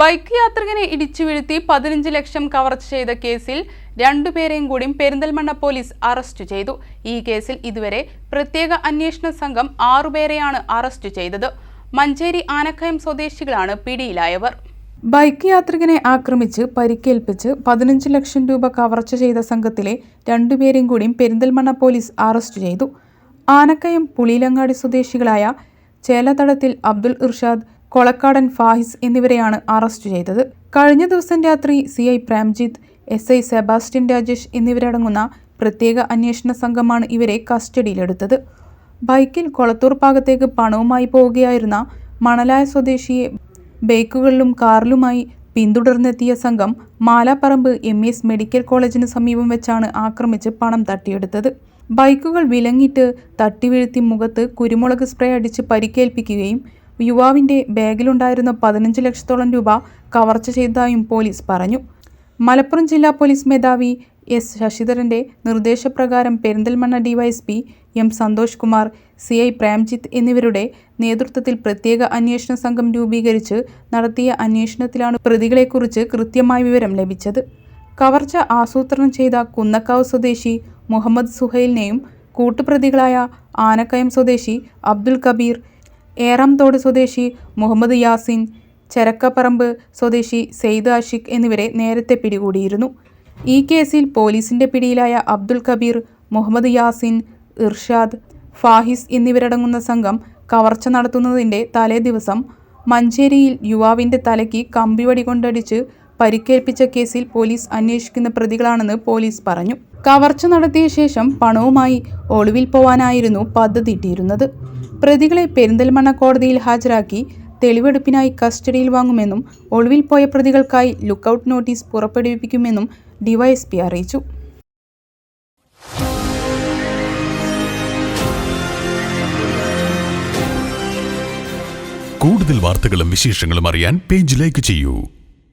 Bike യാത്രികനെ ഇടിച്ചു വീഴ്ത്തി പതിനഞ്ച് ലക്ഷം കവർച്ച ചെയ്ത കേസിൽ രണ്ടുപേരെയും കൂടി പെരിന്തൽമണ്ണ പോലീസ് അറസ്റ്റ് ചെയ്തു. ഈ കേസിൽ ഇതുവരെ പ്രത്യേക അന്വേഷണ സംഘം ആറുപേരെയാണ് അറസ്റ്റ് ചെയ്തത്. മഞ്ചേരി ആനക്കയം സ്വദേശികളാണ് പിടിയിലായവർ. ബൈക്ക് യാത്രികനെ ആക്രമിച്ച് പരിക്കേൽപ്പിച്ച് പതിനഞ്ച് ലക്ഷം രൂപ കവർച്ച ചെയ്ത സംഘത്തിലെ രണ്ടുപേരെയും കൂടി പെരിന്തൽമണ്ണ പോലീസ് അറസ്റ്റ് ചെയ്തു. ആനക്കയം പുളിയിലങ്ങാടി സ്വദേശികളായ ചേലതടത്തിൽ അബ്ദുൾ ഇർഷാദ് കൊളക്കാടൻ ഫാഹിസ് എന്നിവരെയാണ് അറസ്റ്റ് ചെയ്തത്. കഴിഞ്ഞ ദിവസം രാത്രി C I Premjith S I Sebastian Rajesh എന്നിവരടങ്ങുന്ന പ്രത്യേക അന്വേഷണ സംഘമാണ് ഇവരെ കസ്റ്റഡിയിലെടുത്തത്. ബൈക്കിൽ കൊളത്തൂർ ഭാഗത്തേക്ക് പണവുമായി പോവുകയായിരുന്ന മണലായ സ്വദേശിയെ ബൈക്കുകളിലും കാറിലുമായി പിന്തുടർന്നെത്തിയ സംഘം മാലാപ്പറമ്പ് എം എസ് മെഡിക്കൽ കോളേജിന് സമീപം വെച്ചാണ് ആക്രമിച്ച് പണം തട്ടിയെടുത്തത്. ബൈക്കുകൾ വിലങ്ങിട്ട് തട്ടിവീഴ്ത്തി മുഖത്ത് കുരുമുളക് സ്പ്രേ അടിച്ച് പരിക്കേൽപ്പിക്കുകയും യുവാവിന്റെ ബാഗിലുണ്ടായിരുന്ന പതിനഞ്ച് ലക്ഷത്തോളം രൂപ കവർച്ച ചെയ്തതായും പോലീസ് പറഞ്ഞു. മലപ്പുറം ജില്ലാ പോലീസ് മേധാവി എസ് ശശിധരന്റെ നിർദ്ദേശപ്രകാരം Perinthalmanna DYSP M Santhosh Kumar C I Premjith എന്നിവരുടെ നേതൃത്വത്തിൽ പ്രത്യേക അന്വേഷണ സംഘം രൂപീകരിച്ച് നടത്തിയ അന്വേഷണത്തിലാണ് പ്രതികളെക്കുറിച്ച് കൃത്യമായ വിവരം ലഭിച്ചത്. കവർച്ച ആസൂത്രണം ചെയ്ത കുന്നക്കാവ് സ്വദേശി മുഹമ്മദ് സുഹൈലിനെയും കൂട്ടുപ്രതികളായ ആനക്കയം സ്വദേശി അബ്ദുൽ കബീർ ഏറാംതോട് സ്വദേശി മുഹമ്മദ് യാസിൻ ചരക്കപ്പറമ്പ് സ്വദേശി സെയ്ദ് ആഷിഖ് എന്നിവരെ നേരത്തെ പിടികൂടിയിരുന്നു. ഈ കേസിൽ പോലീസിന്റെ പിടിയിലായ അബ്ദുൽ കബീർ മുഹമ്മദ് യാസിൻ ഇർഷാദ് ഫാഹിസ് എന്നിവരടങ്ങുന്ന സംഘം കവർച്ച നടത്തുന്നതിന്റെ തലേദിവസം മഞ്ചേരിയിൽ യുവാവിന്റെ തലയ്ക്ക് കമ്പിവടി കൊണ്ടടിച്ച് പരിക്കേൽപ്പിച്ച കേസിൽ പോലീസ് അന്വേഷിക്കുന്ന പ്രതികളാണെന്ന് പോലീസ് പറഞ്ഞു. കവർച്ച നടത്തിയ ശേഷം പണവുമായി ഒളിവിൽ പോവാനായിരുന്നു പദ്ധതിയിട്ടിരുന്നത് പ്രതികളെ പെരിന്തൽമണ്ണ കോടതിയിൽ ഹാജരാക്കി തെളിവെടുപ്പിനായി കസ്റ്റഡിയിൽ വാങ്ങുമെന്നും ഒളിവിൽ പോയ പ്രതികൾക്കായി ലുക്കൌട്ട് നോട്ടീസ് പുറപ്പെടുവിപ്പിക്കുമെന്നും ഡിവൈഎസ്പി അറിയിച്ചു. കൂടുതൽ വാർത്തകളും വിശേഷങ്ങളും അറിയാൻ പേജ് ലൈക്ക് ചെയ്യൂ.